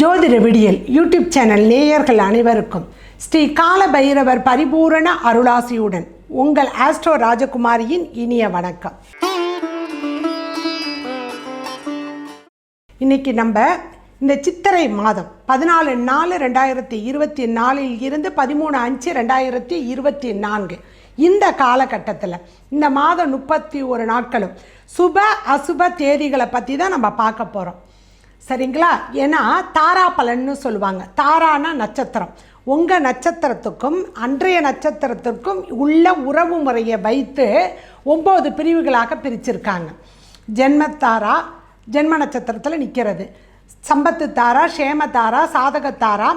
ஜோதிட விடியல் YouTube channel நேயர்கள் அனைவருக்கும் ஸ்ரீ கால பைரவர் பரிபூரண அருளாசியுடன் உங்கள் ஆஸ்ட்ரோ ராஜகுமாரியின் இனிய வணக்கம். இன்னைக்கு நம்ம இந்த சித்திரை மாதம் பதினாலு நாலு ரெண்டாயிரத்தி இருபத்தி நாலில் இருந்து பதிமூணு அஞ்சு ரெண்டாயிரத்தி இருபத்தி நான்கு. இந்த காலகட்டத்தில் இந்த மாதம் முப்பத்தி ஒரு நாட்களும் சுப அசுப தேதிகளை பற்றி தான் நம்ம பார்க்க போகிறோம் சரிங்களா? ஏன்னா தாரா பலன்னு சொல்லுவாங்க. தாரானா நட்சத்திரம். உங்கள் நட்சத்திரத்துக்கும் அன்றைய நட்சத்திரத்திற்கும் உள்ள உறவு முறையை வைத்து ஒம்பது பிரிவுகளாக பிரிச்சிருக்காங்க. ஜென்மத்தாரா ஜென்ம நட்சத்திரத்தில் நிற்கிறது சம்பத்து தாரா சேமத்தாரா சாதகத்தாரா சாதக தாரா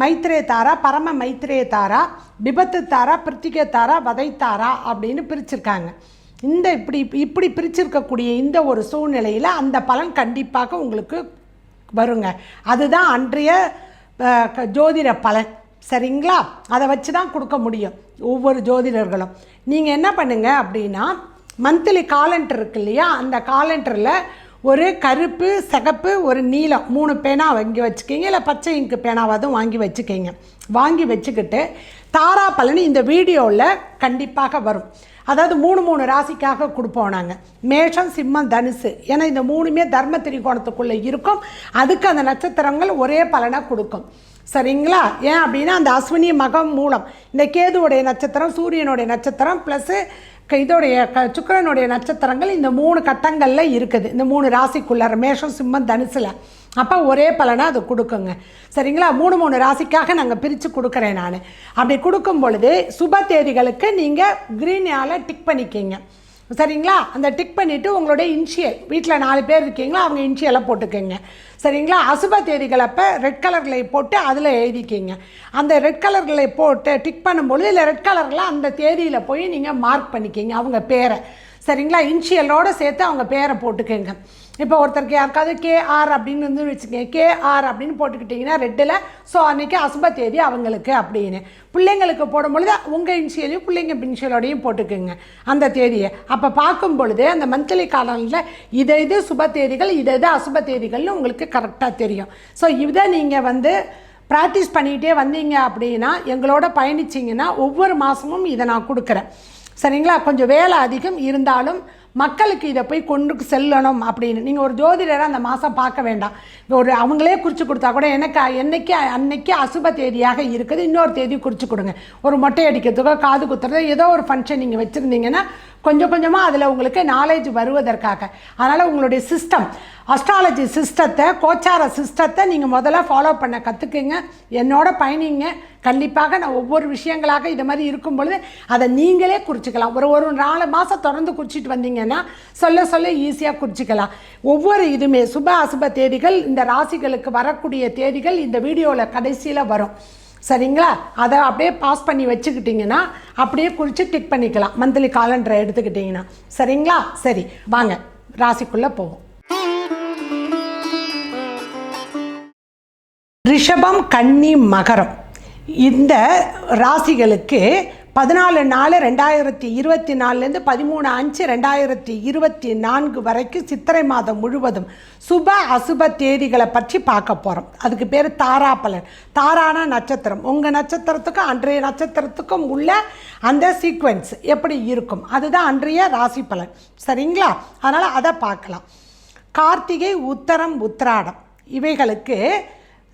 மைத்ரே தாரா பரம மைத்ரே தாரா விபத்து தாரா பிருத்திகை தாரா வதை தாரா அப்படின்னு பிரிச்சிருக்காங்க. இந்த இப்படி இப்படி பிரிச்சிருக்கக்கூடிய இந்த ஒரு சூழ்நிலையில் அந்த பலன் கண்டிப்பாக உங்களுக்கு வருங்க. அதுதான் அன்றைய க- ஜோதிட பலன். சரிங்களா? அதை வச்சு தான் கொடுக்க முடியும் ஒவ்வொரு ஜோதிடர்களும். நீங்கள் என்ன பண்ணுங்கள் அப்படின்னா மந்த்லி காலண்டர் இருக்கு இல்லையா? அந்த காலண்டரில் ஒரு கருப்பு சிகப்பு ஒரு நீலம் மூணு பேனா வாங்கி வச்சுக்கிங்க. இல்லை பச்சை இங்கு பேனாவதும் வாங்கி வச்சுக்கிங்க. வாங்கி வச்சுக்கிட்டு தாரா பலன் இந்த வீடியோவில் கண்டிப்பாக வரும். அதாவது மூணு மூணு ராசிக்காக கொடுப்போம் நாங்கள் மேஷம் சிம்மம் தனுசு. ஏன்னா இந்த மூணுமே தர்ம திரிகோணத்துக்குள்ளே இருக்கும். அதுக்கு அந்த நட்சத்திரங்கள் ஒரே பலனை கொடுக்கும். சரிங்களா? ஏன் அப்படின்னா அந்த அஸ்வினி மகம் மூலம். இந்த கேதுவுடைய நட்சத்திரம் சூரியனுடைய நட்சத்திரம் ப்ளஸ்ஸு இதோடைய க சுக்கரனுடைய நட்சத்திரங்கள் இந்த மூணு கட்டங்களில் இருக்குது. இந்த மூணு ராசிக்குள்ளார மேஷம் சிம்மம் தனுசில். அப்போ ஒரே பலனை அது கொடுக்குங்க. சரிங்களா? மூணு மூணு ராசிக்காக நாங்கள் பிரித்து கொடுக்குறேன் நான். அப்படி கொடுக்கும் பொழுது சுப தேதிகளுக்கு நீங்கள் க்ரீனால டிக் பண்ணிக்கிங்க. சரிங்களா? அந்த டிக் பண்ணிவிட்டு உங்களுடைய இன்ஷியல் வீட்டில் நாலு பேர் இருக்கீங்களா? அவங்க இன்ஷியலை போட்டுக்கோங்க. சரிங்களா? அசுப தேதிகள் அப்போ ரெட் கலர்களை போட்டு அதில் எழுதிக்கிங்க. அந்த ரெட் கலர்களை போட்டு டிக் பண்ணும்பொழுது இல்லை ரெட் கலரில் அந்த தேதியில் போய் நீங்கள் மார்க் பண்ணிக்கிங்க. அவங்க பேரை. சரிங்களா? இன்ஷியலோடு சேர்த்து அவங்க பேரை போட்டுக்கோங்க. இப்போ ஒருத்தருக்கு யாருக்காவது கேஆர் அப்படின்னு வந்து வச்சுக்கோங்க. கேஆர் அப்படின்னு போட்டுக்கிட்டிங்கன்னா ரெட்டில் ஸோ அன்றைக்கி அசுப தேதி அவங்களுக்கு அப்படின்னு. பிள்ளைங்களுக்கு போடும்பொழுது உங்கள் இன்ஷியலையும் பிள்ளைங்க இன்ஷியலோடையும் போட்டுக்கோங்க அந்த தேதியை. அப்போ பார்க்கும் பொழுது அந்த மந்த்லி காலனில் இதை இது சுப தேதிகள் இதை இது அசுப தேதிகள்னு உங்களுக்கு கரெக்டாக தெரியும். ஸோ இதை நீங்கள் வந்து ப்ராக்டிஸ் பண்ணிக்கிட்டே வந்தீங்க அப்படின்னா எங்களோட பயணிச்சிங்கன்னா ஒவ்வொரு மாதமும் இதை நான் கொடுக்குறேன். சரிங்களா? கொஞ்சம் வேலை அதிகம் இருந்தாலும் மக்களுக்கு இதை போய் கொண்டு செல்லணும் அப்படின்னு. நீங்கள் ஒரு ஜோதிடரை அந்த மாதம் பார்க்க வேண்டாம். ஒரு அவங்களே குறித்து கொடுத்தா கூட எனக்கு என்னைக்கு அன்னைக்கு அசுப தேதியாக இருக்குது இன்னொரு தேதி குறித்து கொடுங்க. ஒரு மொட்டை அடிக்கிறதுக்கோ காது குத்துறதோ ஏதோ ஒரு ஃபங்க்ஷன் நீங்கள் வச்சுருந்தீங்கன்னா கொஞ்சம் கொஞ்சமாக அதில் உங்களுக்கு நாலேஜ் வருவதற்காக. அதனால் உங்களுடைய சிஸ்டம் அஸ்ட்ராலஜி சிஸ்டத்தை கோச்சார சிஸ்டத்தை நீங்கள் முதல்ல ஃபாலோ பண்ண கற்றுக்குங்க என்னோட பயணிங்க. கண்டிப்பாக நான் ஒவ்வொரு விஷயங்களாக இது மாதிரி இருக்கும் பொழுது அதை நீங்களே குறிச்சிக்கலாம். ஒரு ஒரு நாலு மாதம் தொடர்ந்து குறிச்சிட்டு வந்தீங்கன்னா சொல்ல சொல்ல ஈஸியாக குறிச்சிக்கலாம். ஒவ்வொரு இதுவுமே சுப அசுப தேதிகள் இந்த ராசிகளுக்கு வரக்கூடிய தேதிகள் இந்த வீடியோவில் கடைசியில் வரும். சரிங்களா? அதை அப்படியே பாஸ் பண்ணி வச்சுக்கிட்டிங்கன்னா அப்படியே குறித்து டிக் பண்ணிக்கலாம். மந்த்லி காலண்டரை எடுத்துக்கிட்டிங்கன்னா. சரிங்களா? சரி வாங்க. ராசிக்குள்ளே போவோம். ரிஷபம் கன்னி மகரம். இந்த ராசிகளுக்கு பதினாலு நாலு ரெண்டாயிரத்தி இருபத்தி நாலுலேருந்து பதிமூணு அஞ்சு ரெண்டாயிரத்தி இருபத்தி நான்கு வரைக்கும் சித்திரை மாதம் முழுவதும் சுப அசுப தேதிகளை பற்றி பார்க்க போகிறோம் அதுக்கு பேர் தாரா பலன் தாரான நட்சத்திரம். உங்கள் நட்சத்திரத்துக்கும் அன்றைய நட்சத்திரத்துக்கும் உள்ள அந்த சீக்வன்ஸ் எப்படி இருக்கும்? அதுதான் அன்றைய ராசி பலன். சரிங்களா? அதனால் அதை பார்க்கலாம். கார்த்திகை உத்தரம் உத்திராடம். இவைகளுக்கு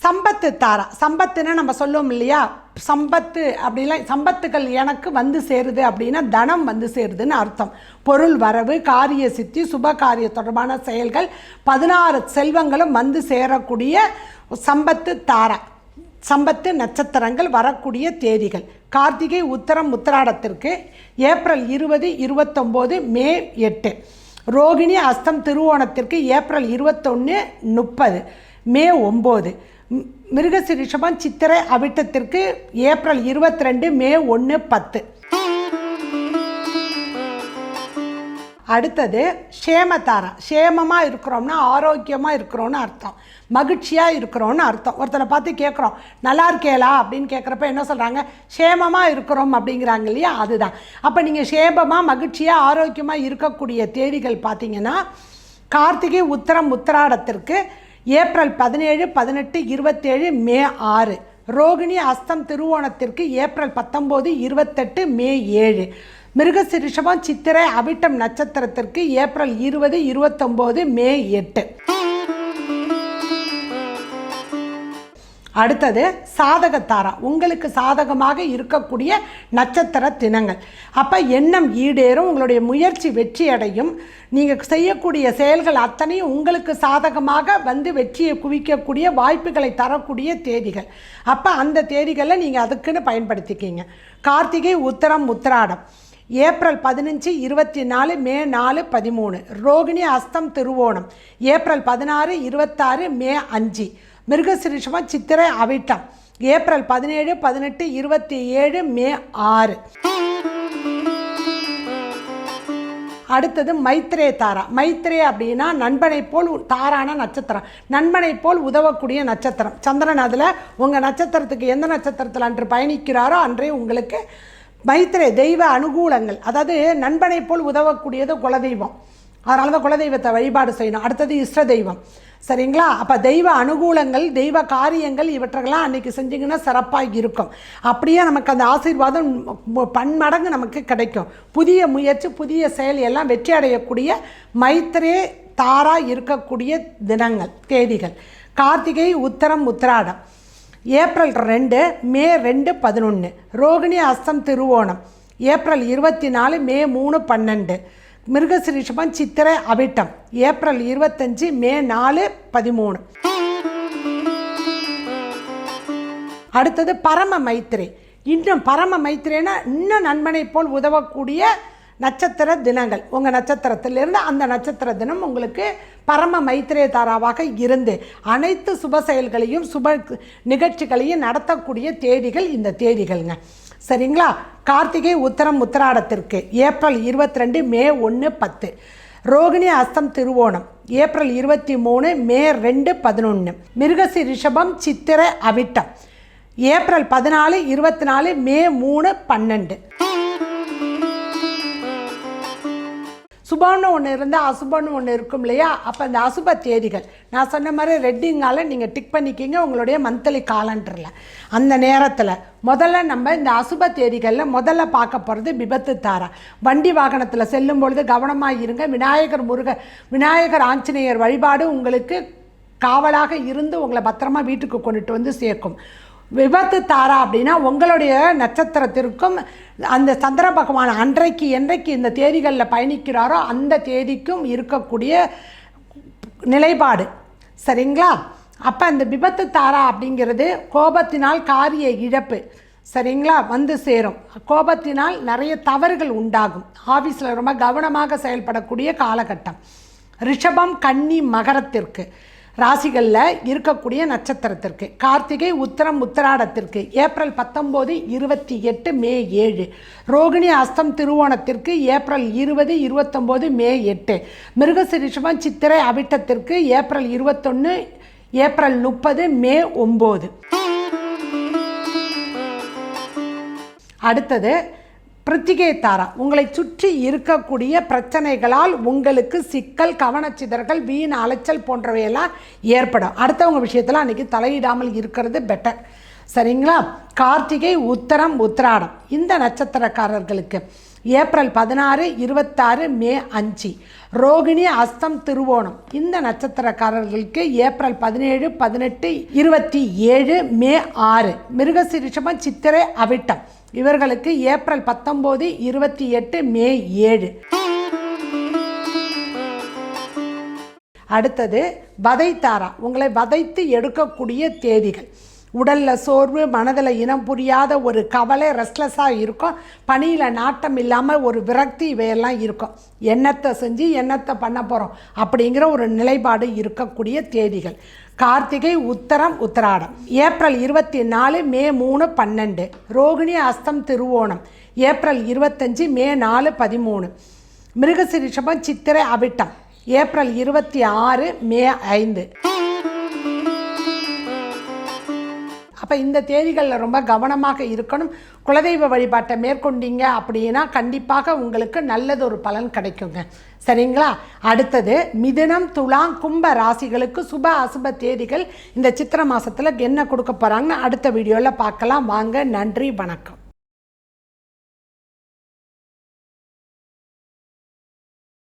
சம்பத்து தாரா. சம்பத்துன்னு நம்ம சொல்லுவோம் இல்லையா? சம்பத்து அப்படிலாம் சம்பத்துகள் எனக்கு வந்து சேருது அப்படின்னா தனம் வந்து சேருதுன்னு அர்த்தம். பொருள் வரவு காரிய சித்தி சுப காரிய தொடர்பான செயல்கள் பதினாறு செல்வங்களும் வந்து சேரக்கூடிய சம்பத்து தாரா. சம்பத்து நட்சத்திரங்கள் வரக்கூடிய தேதிகள். கார்த்திகை உத்தரம் உத்திராடத்திற்கு ஏப்ரல் இருபது இருபத்தொம்போது மே எட்டு. ரோகிணி அஸ்தம் திருவோணத்திற்கு ஏப்ரல் இருபத்தொன்று முப்பது. மே ஒம்பது. மிருகசிரிஷபம் சித்திரை அவிட்டத்திற்கு ஏப்ரல் இருபத்தி ரெண்டு மே ஒன்று பத்து. அடுத்தது ஷேமதாரா. ஷேமமாக இருக்கிறோம்னா ஆரோக்கியமாக இருக்கிறோன்னு அர்த்தம். மகிழ்ச்சியாக இருக்கிறோன்னு அர்த்தம். ஒருத்தரை பார்த்து கேட்குறோம் நல்லா இருக்கேலா அப்படின்னு கேட்குறப்ப என்ன சொல்கிறாங்க ஷேமமாக இருக்கிறோம் அப்படிங்கிறாங்க இல்லையா? அதுதான். அப்போ நீங்கள் ஷேமமாக மகிழ்ச்சியாக ஆரோக்கியமாக இருக்கக்கூடிய தேதிகள் பார்த்தீங்கன்னா கார்த்திகை உத்தரம் உத்திராடத்திற்கு ஏப்ரல் பதினேழு பதினெட்டு இருபத்தேழு மே ஆறு. ரோகிணி அஸ்தம் திருவோணத்திற்கு ஏப்ரல் பத்தொம்போது இருபத்தெட்டு மே ஏழு. மிருகசிரிஷபம் சித்திரை அவிட்டம் நட்சத்திரத்திற்கு ஏப்ரல் இருபது இருபத்தொம்போது மே எட்டு. அடுத்தது சாதகத்தாரா. உங்களுக்கு சாதகமாக இருக்கக்கூடிய நட்சத்திர தினங்கள். அப்போ எண்ணம் ஈடேறும் உங்களுடைய முயற்சி வெற்றி அடையும். நீங்கள் செய்யக்கூடிய செயல்கள் அத்தனையும் உங்களுக்கு சாதகமாக வந்து வெற்றியை குவிக்கக்கூடிய வாய்ப்புகளை தரக்கூடிய தேதிகள். அப்போ அந்த தேதிகளை நீங்கள் அதுக்குன்னு பயன்படுத்திக்கிங்க. கார்த்திகை உத்தரம் உத்திராடம். ஏப்ரல் பதினஞ்சு இருபத்தி நாலு மே நாலு பதிமூணு. ரோகிணி அஸ்தம் திருவோணம். ஏப்ரல் பதினாறு இருபத்தாறு மே அஞ்சு. மிருகசிரிஷமாக சித்திரை அவிட்டம். ஏப்ரல் பதினேழு பதினெட்டு இருபத்தி ஏழு மே ஆறு. அடுத்தது மைத்ரே தாரா. மைத்ரே அப்படின்னா நண்பனை போல் தாரான நட்சத்திரம். நண்பனை போல் உதவக்கூடிய நட்சத்திரம். சந்திரன் அதில் உங்கள் நட்சத்திரத்துக்கு எந்த நட்சத்திரத்தில் அன்று பயணிக்கிறாரோ அன்றே உங்களுக்கு மைத்ரே தெய்வ அனுகூலங்கள். அதாவது நண்பனை போல் உதவக்கூடியது குலதெய்வம். அதனால தான் குலதெய்வத்தை வழிபாடு செய்யணும். அடுத்தது இஷ்ட தெய்வம். சரிங்களா? அப்போ தெய்வ அனுகூலங்கள் தெய்வ காரியங்கள் இவற்றெல்லாம் அன்றைக்கி செஞ்சிங்கன்னா சிறப்பாக இருக்கும். அப்படியே நமக்கு அந்த ஆசீர்வாதம் பன்மடங்கு நமக்கு கிடைக்கும். புதிய முயற்சி புதிய செயல் எல்லாம் வெற்றி அடையக்கூடிய மைத்திரே தாரா இருக்கக்கூடிய தினங்கள் தேதிகள். கார்த்திகை உத்தரம் உத்திராடம். ஏப்ரல் ரெண்டு மே ரெண்டு பதினொன்று ரோகிணி அஸ்தம் திருவோணம். ஏப்ரல் இருபத்தி நாலு மே மூணு பன்னெண்டு. மிருகசிரிஷபம் சித்திரை அவிட்டம் ஏப்ரல் இருபத்தஞ்சி மே நாலு பதிமூணு. அடுத்தது பரம மைத்திரி. இன்னும் பரம மைத்திரேனா இன்னும் நண்பனை போல் உதவக்கூடிய நட்சத்திர தினங்கள். உங்கள் நட்சத்திரத்திலிருந்து அந்த நட்சத்திர தினம் உங்களுக்கு பரம மைத்திரே தாராவாக இருந்து அனைத்து சுப செயல்களையும் சுப நிகழ்ச்சிகளையும் நடத்தக்கூடிய தேதிகள் இந்த தேதிகள்ங்க. சரிங்களா? கார்த்திகை உத்தரம் உத்தராடத்திற்கு ஏப்ரல் இருபத்தி ரெண்டு மே ஒன்று பத்து. ரோகிணி அஸ்தம் திருவோணம் ஏப்ரல் இருபத்தி மூணு மே ரெண்டு பதினொன்று மிருகசி ரிஷபம் சித்திரை அவிட்டம். ஏப்ரல் பதினாலு இருபத்தி நாலு மே மூணு பன்னெண்டு. சுபம்னு ஒன்று இருந்தால் அசுபம்னு ஒன்று இருக்கும் இல்லையா? அப்போ அந்த அசுப தேதிகள். நான் சொன்ன மாதிரி ரெட்டிங்கால நீங்கள் டிக் பண்ணிக்கிங்க உங்களுடைய மந்த்லி காலண்டரில் அந்த நேரத்தில் முதல்ல நம்ம இந்த அசுப தேதிகளில் முதல்ல பார்க்க போகிறது விபத்து தாரா. வண்டி வாகனத்தில் செல்லும் பொழுது கவனமாக இருங்க. விநாயகர் முருக விநாயகர் ஆஞ்சநேயர் வழிபாடு உங்களுக்கு காவலாக இருந்து உங்களை பத்திரமா வீட்டுக்கு கொண்டுட்டு வந்து சேர்க்கும். விபத்து தாரா அப்படின்னா உங்களுடைய நட்சத்திரத்திற்கும் அந்த சந்திர பகவான் அன்றைக்கு என்றைக்கு இந்த தேதிகளில் பயணிக்கிறாரோ அந்த தேதிக்கும் இருக்கக்கூடிய நிலைப்பாடு. சரிங்களா? அப்போ அந்த விபத்து தாரா அப்படிங்கிறது கோபத்தினால் காரிய இழப்பு. சரிங்களா? வந்து சேரும். கோபத்தினால் நிறைய தவறுகள் உண்டாகும். ஆஃபீஸில் ரொம்ப கவனமாக செயல்படக்கூடிய காலகட்டம். ரிஷபம் கன்னி மகரத்திற்கு. ராசிகளில் இருக்கக்கூடிய நட்சத்திரத்திற்கு. கார்த்திகை உத்தரம் உத்தராடத்திற்கு. ஏப்ரல் பத்தொம்போது இருபத்தி எட்டு மே ஏழு. ரோகிணி அஸ்தம் திருவோணத்திற்கு ஏப்ரல் இருபது இருபத்தொம்போது மே எட்டு. மிருகசிரிஷமம் சித்திரை அவிட்டத்திற்கு ஏப்ரல் இருபத்தொன்று ஏப்ரல் முப்பது மே ஒம்பது. அடுத்தது பிரித்திகை தாரா உங்களை சுற்றி இருக்கக்கூடிய பிரச்சனைகளால் உங்களுக்கு சிக்கல் கவனச்சிதறல் வீண் அலைச்சல் போன்றவையெல்லாம் ஏற்படும். அடுத்தவங்க விஷயத்தில் அன்றைக்கி தலையிடாமல் இருக்கிறது பெட்டர் சரிங்களா? கார்த்திகை உத்தரம் உத்திராடம். இந்த நட்சத்திரக்காரர்களுக்கு ஏப்ரல் பதினாறு இருபத்தாறு மே அஞ்சு. ரோகிணி அஸ்தம் திருவோணம். இந்த நட்சத்திரக்காரர்களுக்கு ஏப்ரல் பதினேழு பதினெட்டு இருபத்தி ஏழு மே ஆறு. மிருகசிரிஷம சித்திரை அவிட்டம். இவர்களுக்கு ஏப்ரல் பத்தொம்போது இருபத்தி எட்டு மே ஏழு. அடுத்தது வதைத்தாரா. உங்களை வதைத்து எடுக்கக்கூடிய தேதிகள். உடலில் சோர்வு மனதில் இனம் புரியாத ஒரு கவலை ரெஸ்ட்லெஸ்ஸாக இருக்கும். பணியில் நாட்டம் இல்லாமல் ஒரு விரக்தி இவையெல்லாம் இருக்கும். என்னத்தை செஞ்சு என்னத்தை பண்ண போகிறோம் அப்படிங்கிற ஒரு நிலைப்பாடு இருக்கக்கூடிய தேதிகள். கார்த்திகை உத்தரம் உத்தராடம். ஏப்ரல் இருபத்தி நாலு மே மூணு பன்னெண்டு. ரோகிணி அஸ்தம் திருவோணம். ஏப்ரல் இருபத்தஞ்சி மே நாலு பதிமூணு. மிருகசிரிஷபம் சித்திரை அவிட்டம். ஏப்ரல் இருபத்தி ஆறு மே ஐந்து. அப்போ இந்த தேதிகளில் ரொம்ப கவனமாக இருக்கணும். குலதெய்வ வழிபாட்டை மேற்கொண்டீங்க அப்படின்னா கண்டிப்பாக உங்களுக்கு நல்லது ஒரு பலன் கிடைக்குங்க. சரிங்களா? அடுத்தது மிதுனம் துலாம் கும்ப ராசிகளுக்கு சுப அசுப தேதிகள் இந்த சித்திரை மாதத்தில் என்ன கொடுக்க போகிறாங்கன்னு அடுத்த வீடியோவில் பார்க்கலாம். வாங்க நன்றி வணக்கம்.